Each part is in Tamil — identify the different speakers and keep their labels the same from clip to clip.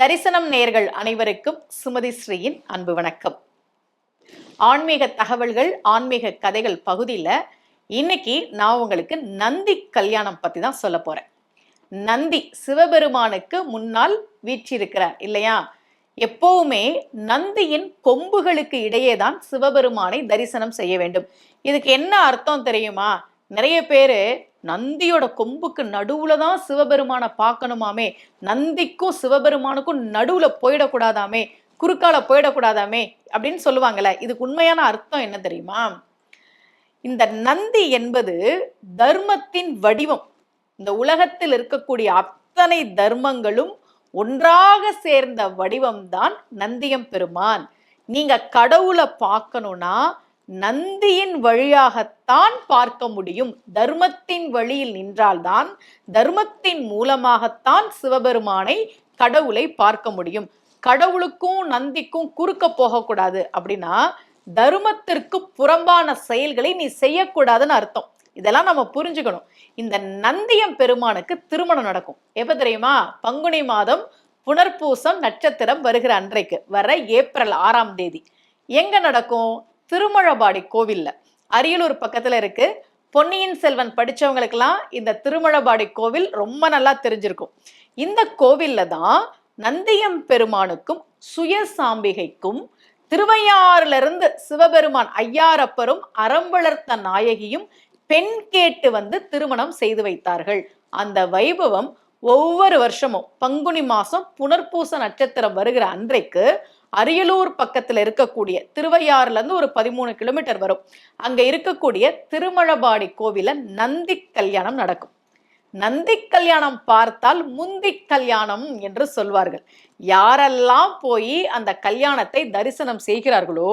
Speaker 1: தரிசனம் நேர்கள் அனைவருக்கும் சுமதி ஸ்ரீயின் அன்பு வணக்கம். ஆன்மீக தகவல்கள் ஆன்மீக கதைகள் பகுதியில் இன்னைக்கு நான் உங்களுக்கு நந்தி கல்யாணம் பத்தி தான் சொல்ல போறேன். நந்தி சிவபெருமானுக்கு முன்னால் வீற்றிருக்கிறார் இல்லையா? எப்போவுமே நந்தியின் கொம்புகளுக்கு இடையே தான் சிவபெருமானை தரிசனம் செய்ய வேண்டும். இதுக்கு என்ன அர்த்தம் தெரியுமா? நிறைய பேர் நந்தியோட கொம்புக்கு நடுவுல தான் சிவபெருமானை பார்க்கணுமாமே. நந்திக்கும் சிவபெருமானுக்கும் நடுவுல போயிடக்கூடாதாமே. குறுக்கால போயிடக்கூடாதாமே அப்படின்னு சொல்லுவாங்கல்ல. இதுக்கு உண்மையான அர்த்தம் என்ன தெரியுமா? இந்த நந்தி என்பது தர்மத்தின் வடிவம். இந்த உலகத்தில் இருக்கக்கூடிய அத்தனை தர்மங்களும் ஒன்றாக சேர்ந்த வடிவம்தான் நந்தியம் பெருமான். நீங்க கடவுளை பார்க்கணும்னா நந்தியின் வழியாகத்தான் பார்க்க முடியும். தர்மத்தின் வழியில் நின்றால்தான் தர்மத்தின் மூலமாகத்தான் சிவபெருமானை கடவுளை பார்க்க முடியும். கடவுளுக்கும் நந்திக்கும் குறுக்க போகக்கூடாது. அப்படின்னா தர்மத்திற்கு புறம்பான செயல்களை நீ செய்யக்கூடாதுன்னு அர்த்தம். இதெல்லாம் நம்ம புரிஞ்சுக்கணும். இந்த நந்தியம் பெருமானுக்கு திருமணம் நடக்கும். எப்ப தெரியுமா? பங்குனி மாதம் புனர்பூசம் நட்சத்திரம் வருகிற அன்றைக்கு. வர ஏப்ரல் ஆறாம் தேதி. எங்க நடக்கும்? திருமழபாடி கோவில்ல. அரியலூர் பக்கத்துல இருக்கு. பொன்னியின் செல்வன் படிச்சவங்களுக்கெல்லாம் இந்த திருமழபாடி கோவில் ரொம்ப நல்லா தெரிஞ்சிருக்கும். இந்த கோவில்ல தான் நந்தியம் பெருமானுக்கும் சுயசாம்பிகைக்கும் திருவையாறுல இருந்து சிவபெருமான் ஐயாரப்பரும் அறம்பளர்த்த நாயகியும் பெண் கேட்டு வந்து திருமணம் செய்து வைத்தார்கள். அந்த வைபவம் ஒவ்வொரு வருஷமும் பங்குனி மாசம் புனர்பூச நட்சத்திரம் வருகிற அன்றைக்கு அரியலூர் பக்கத்தில் இருக்கக்கூடிய திருவையாறுலேருந்து ஒரு பதிமூணு கிலோமீட்டர் வரும். அங்கே இருக்கக்கூடிய திருமழபாடி கோவிலில் நந்தி கல்யாணம் நடக்கும். நந்தி கல்யாணம் பார்த்தால் முந்தி கல்யாணம் என்று சொல்வார்கள். யாரெல்லாம் போய் அந்த கல்யாணத்தை தரிசனம் செய்கிறார்களோ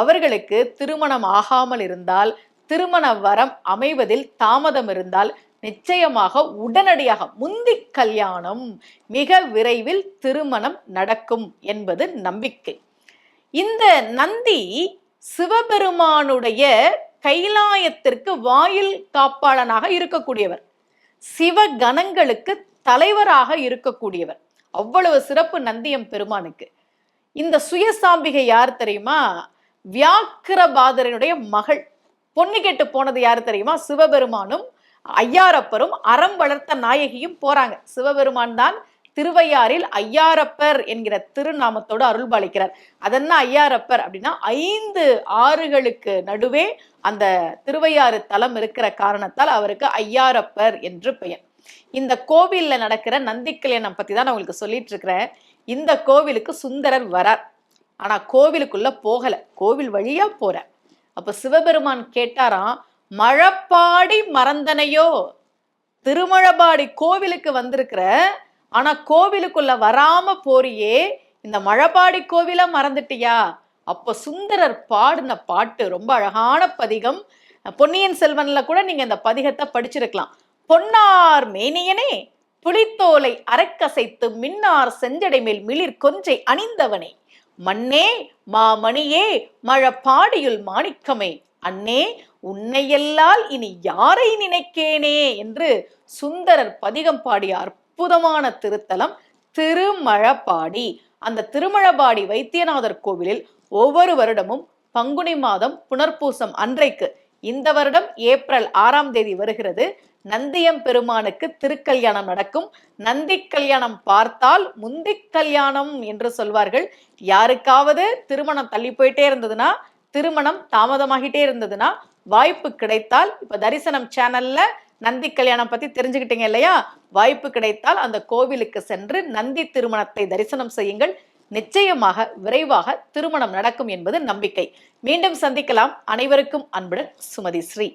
Speaker 1: அவர்களுக்கு திருமணம் ஆகாமல் இருந்தால் திருமண வரம் அமைவதில் தாமதம் இருந்தால் நிச்சயமாக உடனடியாக முந்தி கல்யாணம் மிக விரைவில் திருமணம் நடக்கும் என்பது நம்பிக்கை. இந்த நந்தி சிவபெருமானுடைய கைலாயத்திற்கு வாயில் காப்பாளனாக இருக்கக்கூடியவர். சிவகணங்களுக்கு தலைவராக இருக்கக்கூடியவர். அவ்வளவு சிறப்பு நந்தியம் பெருமானுக்கு. இந்த சுயசாம்பிகை யார் தெரியுமா? வியாக்கிரபாதரனுடைய மகள். பொண்ணு கேட்டு போனது யார் தெரியுமா? சிவபெருமானும் ஐயாரப்பரும் அறம் வளர்த்த நாயகியும் போறாங்க. சிவபெருமான் தான் திருவையாறில் ஐயாரப்பர் என்கிற திருநாமத்தோடு அருள்பாலிக்கிறார். அதென்ன ஐயாரப்பர் அப்படின்னா ஐந்து ஆறுகளுக்கு நடுவே அந்த திருவையாறு தலம் இருக்கிற காரணத்தால் அவருக்கு ஐயாரப்பர் என்று பெயர். இந்த கோவிலில் நடக்கிற நந்தி கல்யாணம் தான் நான் உங்களுக்கு சொல்லிட்டு இருக்கிறேன். இந்த கோவிலுக்கு சுந்தரர் வரார். ஆனால் கோவிலுக்குள்ளே போகலை. கோவில் வழியாக போகிற அப்போ சிவபெருமான் கேட்டாராம் மழப்பாடி மறந்தனையோ? திருமழபாடி கோவிலுக்கு வந்திருக்கிற ஆனா கோவிலுக்குள்ள வராம போறியே இந்த மழபாடி கோவில மறந்துட்டியா? அப்ப சுந்தரர் பாடின பாட்டு ரொம்ப அழகான பதிகம். பொன்னியின் செல்வன்ல கூட நீங்க இந்த பதிகத்தை படிச்சிருக்கலாம். பொன்னார் மேனியனே புலித்தோலை அரைக்கசைத்து மின்னார் செஞ்சடை மேல் மிளிர் கொஞ்சை அணிந்தவனே. மண்ணே மாமணியே மழப்பாடியுள் மாணிக்கமே. அண்ணே உன்னையெல்லால் இனி யாரை நினைக்கேனே என்று சுந்தரர் பதிகம் பாடிய அற்புதமான திருத்தலம் திருமழபாடி. அந்த திருமழபாடி வைத்தியநாதர் கோவிலில் ஒவ்வொரு வருடமும் பங்குனி மாதம் புனர்பூசம் அன்றைக்கு. இந்த வருடம் ஏப்ரல் ஆறாம் தேதி வருகிறது. நந்தியம் பெருமானுக்கு திருக்கல்யாணம் நடக்கும். நந்தி கல்யாணம் பார்த்தால் முந்தி கல்யாணம் என்று சொல்வார்கள். யாருக்காவது திருமணம் தள்ளி போயிட்டே இருந்ததுன்னா திருமணம் தாமதமாகிட்டே இருந்ததுன்னா வாய்ப்பு கிடைத்தால் இப்ப தரிசனம் சேனல்ல நந்தி கல்யாணம் பத்தி தெரிஞ்சுக்கிட்டீங்க இல்லையா? வாய்ப்பு கிடைத்தால் அந்த கோவிலுக்கு சென்று நந்தி திருமணத்தை தரிசனம் செய்யுங்கள். நிச்சயமாக விரைவாக திருமணம் நடக்கும் என்பது நம்பிக்கை. மீண்டும் சந்திக்கலாம். அனைவருக்கும் அன்புடன் சுமதி ஸ்ரீ.